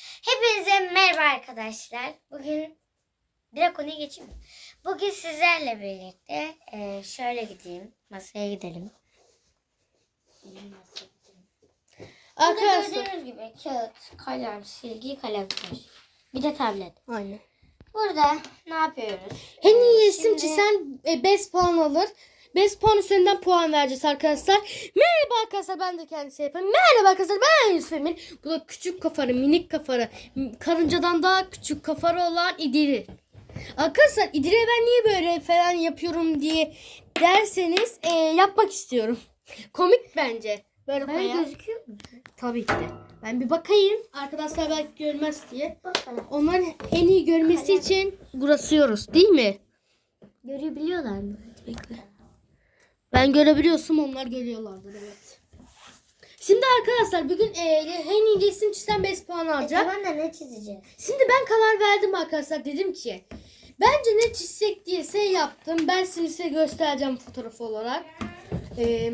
Hepinize merhaba arkadaşlar. Bugün direkt konuya geçeyim. Bugün sizlerle birlikte e, şöyle gideyim. Masaya gidelim. Gidelim. Burada Arkadaşlar. gördüğünüz gibi kağıt, kalem, silgi, kalem taş. Bir de tablet. Aynen. Burada ne yapıyoruz? En Ee, iyi isim şimdi- çizen 5 puan alır. 5 puan üzerinden puan vereceğiz arkadaşlar. Merhaba arkadaşlar ben de kendisi yapayım. Merhaba arkadaşlar ben Yusuf Emir. Bu da küçük kafalı minik kafalı. m- Karıncadan daha küçük kafalı olan İdiri. Arkadaşlar İdiri'ye ben niye böyle falan yapıyorum diye derseniz e, yapmak istiyorum. Komik bence. Böyle Böyle koyar. gözüküyor mu? Tabii ki de. Ben bir bakayım. Arkadaşlar belki görmez diye. Onların en iyi görmesi için burasıyoruz değil mi? Görebiliyorlar mı? Bekle. Ben görebiliyorsam onlar görüyorlardır evet. Şimdi arkadaşlar bugün e, en iyi resim çizen 5 puan E, alacak. tamam da ne çizeceğiz? Şimdi ben karar verdim arkadaşlar. Dedim ki bence ne çizsek diye şey yaptım. Ben şimdi size göstereceğim fotoğraf olarak. Ee,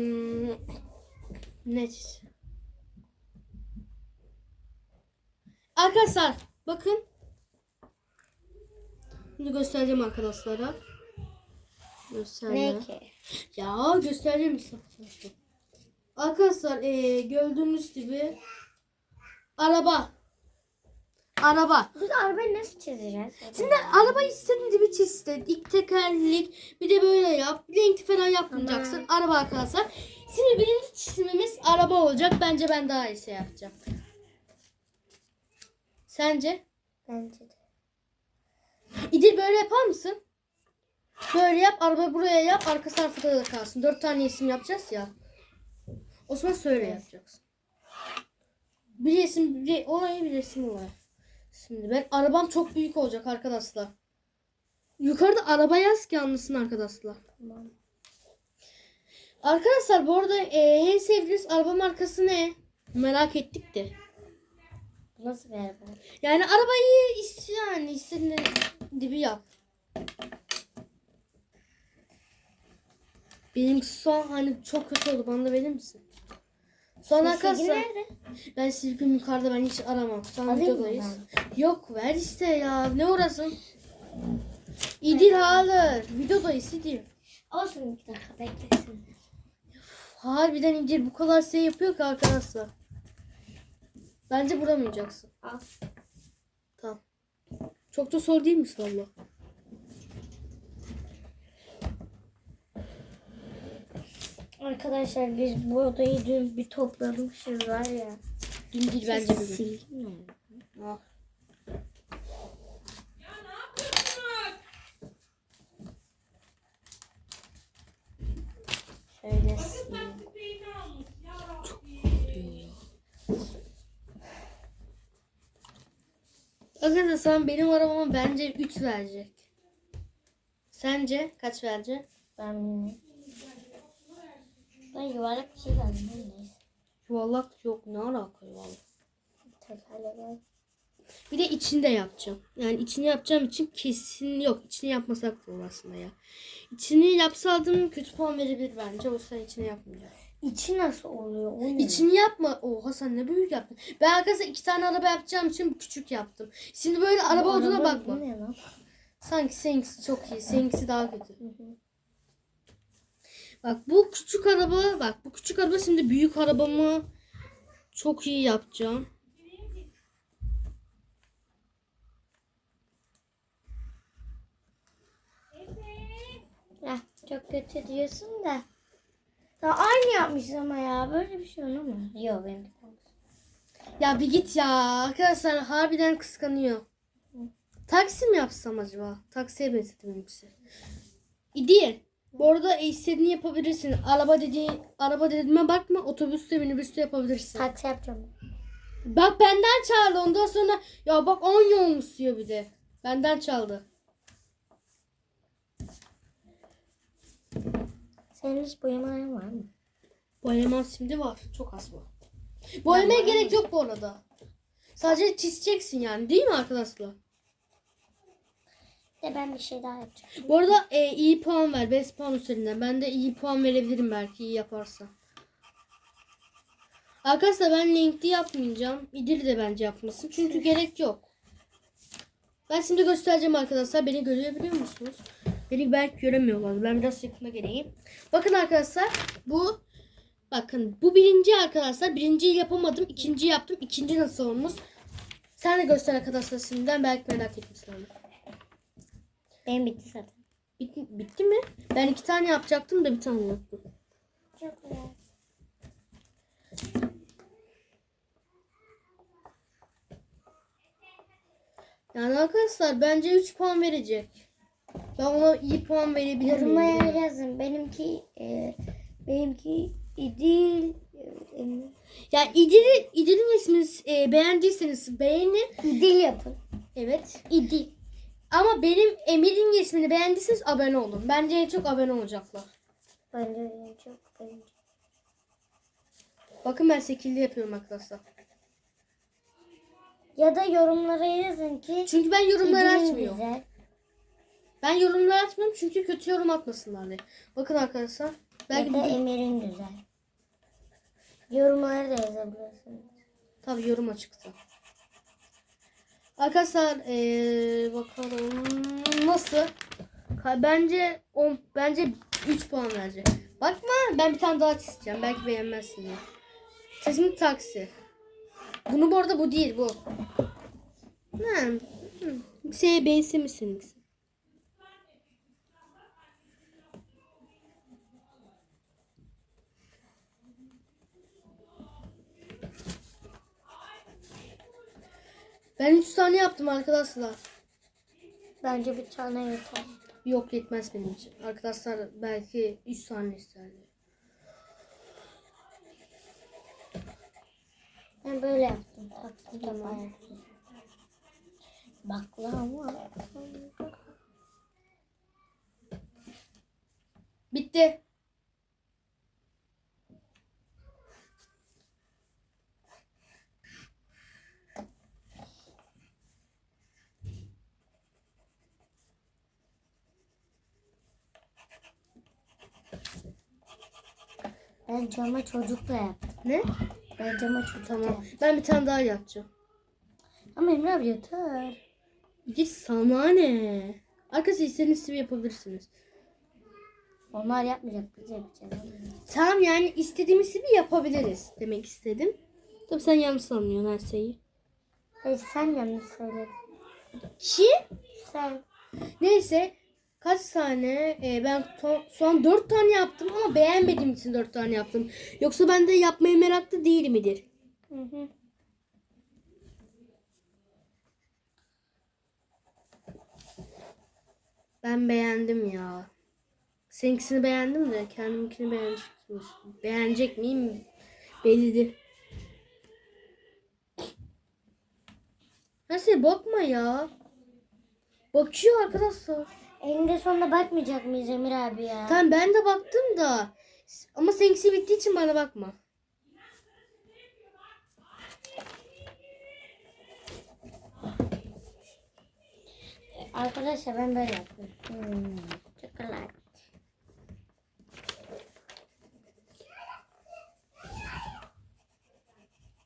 ne çiz? Arkadaşlar bakın. Şimdi göstereceğim arkadaşlara. Gösterme. Ne ki? Ya göstereceğim işte. Arkadaşlar ee, gördüğünüz gibi araba. Araba. Biz arabayı nasıl çizeceğiz? Şimdi arabayı istediğin gibi çiz işte. İlk tekerlek bir de böyle yap. Renkli falan yapmayacaksın. Araba arkadaşlar. Şimdi birinci çizimimiz araba olacak. Bence ben daha iyisi yapacağım. Sence? Bence de. İdil böyle yapar mısın? Böyle yap. Araba buraya yap. Arka tarafta da kalsın. Dört tane isim yapacağız ya. O zaman söyle yapacaksın. Bir isim bir orayı bir resim oraya. Şimdi ben arabam çok büyük olacak arkadaşlar. Yukarıda araba yaz ki anlasın arkadaşlar. Tamam. Arkadaşlar bu arada e, en sevdiğiniz araba markası ne? Merak ettik de. Nasıl bir araba? Yani arabayı ist yani istediğin gibi yap. Benim son hani çok kötü oldu. Bana da verir misin? Sonra Silgi arkadaşlar nerede? ben silgim yukarıda ben hiç aramam. Şu an Alayım mı videodayız. Yok ver işte ya. Ne uğrasın? İdil alır. Videodayız İdil. Olsun iki dakika beklesin. Harbiden İdil bu kadar şey yapıyor ki arkadaşlar. Bence vuramayacaksın. Al. Tamam. Çok da zor değil mi valla? Arkadaşlar biz bu odayı dün bir toplamışız var ya. Dün değil bence bugün. Silgi mi? Ah. Şöyle silgi. Arkadaşlar benim arabama bence 3 verecek. Sence kaç verecek? Ben bilmiyorum. Ben yuvarlak bir şey geldim. Neyse. Yuvarlak yok ne alaka yuvarlak. Bir de içinde yapacağım. Yani içini yapacağım için kesin yok. İçini yapmasak da olur aslında ya. İçini yapsaydım kötü puan verebilir bence. O yüzden içine yapmayacağım. İçi nasıl oluyor? O ne? İçini yapma. Oha sen ne büyük yaptın. Ben arkadaşlar iki tane araba yapacağım için küçük yaptım. Şimdi böyle araba olduğuna Araba bakma. ne lan? Sanki seninkisi çok iyi. Seninkisi daha kötü. Hı hı. Bak bu küçük araba bak bu küçük araba şimdi büyük arabamı çok iyi yapacağım. Heh, çok kötü diyorsun da. Ya aynı yapmışız ama ya. Böyle bir şey olur mu? Yok benim. Ya bir git ya. Arkadaşlar harbiden kıskanıyor. Taksi mi yapsam acaba? Taksiye benzetti benimkisi. İdi. Bu arada istediğini yapabilirsin. Araba dediği, araba dediğime bakma. Otobüste minibüste yapabilirsin. Taksi yapacağım. Bak benden çaldı. Ondan sonra ya bak 10 olmuş diyor bir de. Benden çaldı. Senin hiç boyamaların var mı? Boyama şimdi var. Çok az var. Boyamaya gerek yok bu arada. Sadece çizeceksin yani değil mi arkadaşlar? De ben bir şey daha yapacağım. Bu arada e, iyi puan ver. 5 puan üzerinden. Ben de iyi puan verebilirim belki iyi yaparsa. Arkadaşlar ben linkli yapmayacağım. İdil de bence yapmasın. Çünkü gerek yok. Ben şimdi göstereceğim arkadaşlar. Beni görebiliyor musunuz? Beni belki göremiyorlar. Ben biraz yakına geleyim. Bakın arkadaşlar bu bakın bu birinci arkadaşlar. Birinciyi yapamadım. ikinciyi yaptım. İkinci nasıl olmuş? Sen de göster arkadaşlar şimdiden belki merak etmişler. Benim bitti zaten. Bitti, bitti mi? Ben iki tane yapacaktım da bir tane yaptım. Çok güzel. Yani arkadaşlar bence 3 puan verecek. Ben ona iyi puan verebilirim. Yorumlara yazın. Benimki e, benimki İdil e, Ya İdil'i, İdil'in ismini e, beğendiyseniz beğenin. İdil yapın. Evet. İdil. Ama benim Emir'in ismini beğendiyseniz abone olun. Bence en çok abone olacaklar. Bence de çok bence. Bakın ben şekilli yapıyorum arkadaşlar. Ya da yorumlara yazın ki Çünkü ben yorumları açmıyorum. güzel. Ben yorumları açmıyorum çünkü kötü yorum atmasınlar diye. Bakın arkadaşlar. Belki ya da bugün- Emir'in güzel. Yorumlara da yazabilirsiniz. Tabii yorum açıkta. Arkadaşlar eee, bakalım nasıl? Bence 10 bence 3 puan verecek. Bakma ben bir tane daha çizeceğim. Belki beğenmezsin diye. Sesim taksi. Bunu bu arada bu değil bu. Ha, hı. Şey B'si misiniz? Ben 3 tane yaptım arkadaşlar. Bence bir tane yeter. Yok yetmez benim için. Arkadaşlar belki 3 tane isterler. Ben böyle yaptım. Taksın tamam. Baklava. Bitti. Ben cama çocukla yaptım. Ne? Ben cama çocukla Tamam. yaptım. Ben bir tane daha yapacağım. Ama Emre abi yeter. Git sana ne? Arkadaşlar istediğiniz gibi yapabilirsiniz. Onlar yapmayacak biz yapacağız. Tamam yani istediğimiz gibi yapabiliriz demek istedim. Tabii sen yanlış anlıyorsun her şeyi. Hayır sen yanlış söyledin. Ki Sen. neyse kaç tane e, ben şu an 4 tane yaptım ama beğenmediğim için 4 tane yaptım. Yoksa ben de yapmaya meraklı değil midir? Hı hı. Ben beğendim ya. Seninkisini beğendim de kendiminkini beğenecek misin? Beğenecek miyim? Bellidir. Neyse bakma ya. Bakıyor arkadaşlar. Eninde sonunda bakmayacak mıyız Emir abi ya? Tamam ben de baktım da. Ama seninkisi bittiği için bana bakma. Arkadaşlar ben böyle yaptım. Hmm. Çikolat.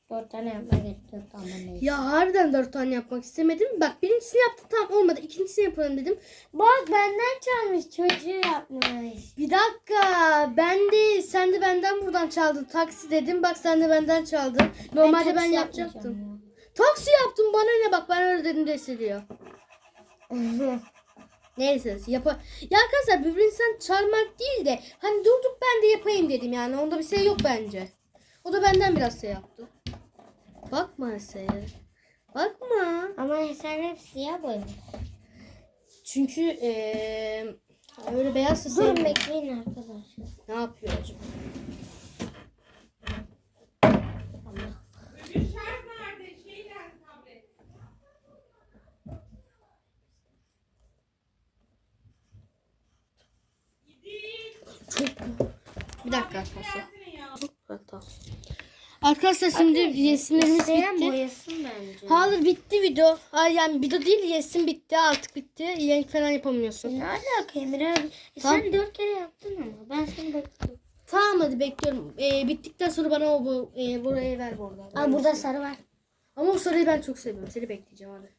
Dört tane yapmak gerekiyor tamam. Ya harbiden dört tane yapmak istemedim. Bak birincisini yaptım tamam olmadı. İkincisini yapalım dedim. Bak benden çalmış çocuğu yapmış. Bir dakika. Ben de sen de benden buradan çaldın. Taksi dedim. Bak sen de benden çaldın. Normalde ben, taksi yapacaktım. yapmayacağım Taksi yaptım bana ne bak ben öyle dedim de hissediyor. ya. Neyse yapa. Ya arkadaşlar birbirinizden çağırmak değil de hani durduk ben de yapayım dedim yani. Onda bir şey yok bence. O da benden biraz şey yaptı. Bakma sen. Bakma. Ama sen hep siyah boyamış. Çünkü eee öyle beyazsa Durun sevmiyorum. bekleyin arkadaşlar. Ne yapıyor acaba? Çok bir dakika arkadaşlar. Bak, tamam. Arkadaşlar şimdi resimlerimiz İsteyen bitti. boyasın bence. Hayır bitti video. Hayır yani video değil resim bitti artık bitti. Renk falan yapamıyorsun. Ne alaka Emir abi? E Tamam. Sen dört kere yaptın ama ben seni bekliyorum. Tamam hadi bekliyorum. Ee, bittikten sonra bana o bu e, burayı ver bu arada. Aa, burada sarı var. Ama o sarıyı ben çok seviyorum. Seni bekleyeceğim hadi.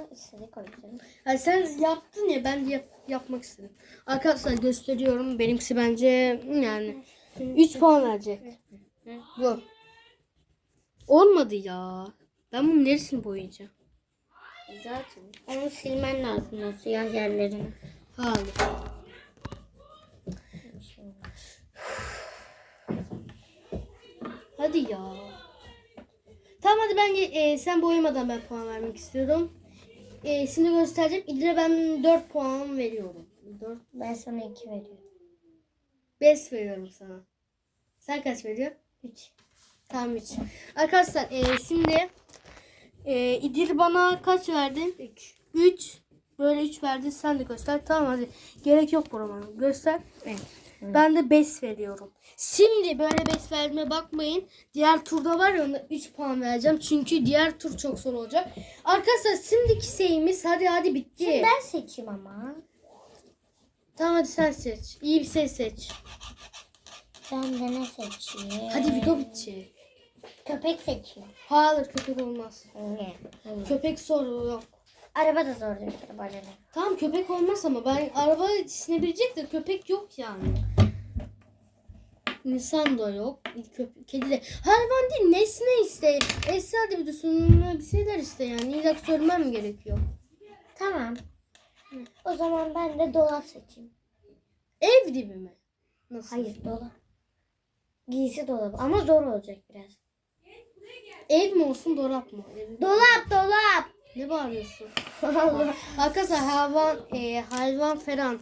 Ama istedik o yüzden. Yani sen yaptın ya ben de yap- yapmak istedim. Arkadaşlar gösteriyorum. Benimkisi bence yani 3 puan verecek. Yok. Olmadı ya. Ben bunun neresini boyayacağım? Zaten. Onu silmen lazım o siyah yerlerini. Hayır. Hadi ya. Tamam hadi ben e, sen boyamadan ben puan vermek istiyorum. E, şimdi göstereceğim. İdil'e ben 4 puan veriyorum. 4 Ben sana iki veriyorum. 5 veriyorum sana. Sen kaç veriyorsun? Üç. Tamam 3. Arkadaşlar e, şimdi e, İdil bana kaç verdin? 3. 3. Böyle 3 verdin sen de göster. Tamam hadi. Gerek yok buna Göster. Evet. Ben de 5 veriyorum. Şimdi böyle 5 verme bakmayın. Diğer turda var ya ona 3 puan vereceğim. Çünkü diğer tur çok zor olacak. Arkadaşlar şimdiki şeyimiz hadi hadi bitti. Şimdi ben seçeyim ama. Tamam hadi sen seç. İyi bir şey seç. Ben de ne seçeyim? Hadi video bitecek. Köpek seçeyim. Hayır köpek olmaz. Ne? Köpek soru yok. Araba da zor değil. Bana ne? Tamam köpek olmaz ama ben araba sinebilecek de köpek yok yani. İnsan da yok. Köpek, kedi de. Hayvan değil nesne iste. Esra da biliyorsun bir şeyler iste yani. İlla söylemem gerekiyor? Tamam. O zaman ben de dolap seçeyim. Ev gibi mi? Nasıl? Hayır dolap. Giysi dolabı ama zor olacak biraz. Ev mi olsun dolap mı? Dolap dolap. Ne bağırıyorsun? Arkadaşlar hayvan, e, hayvan falan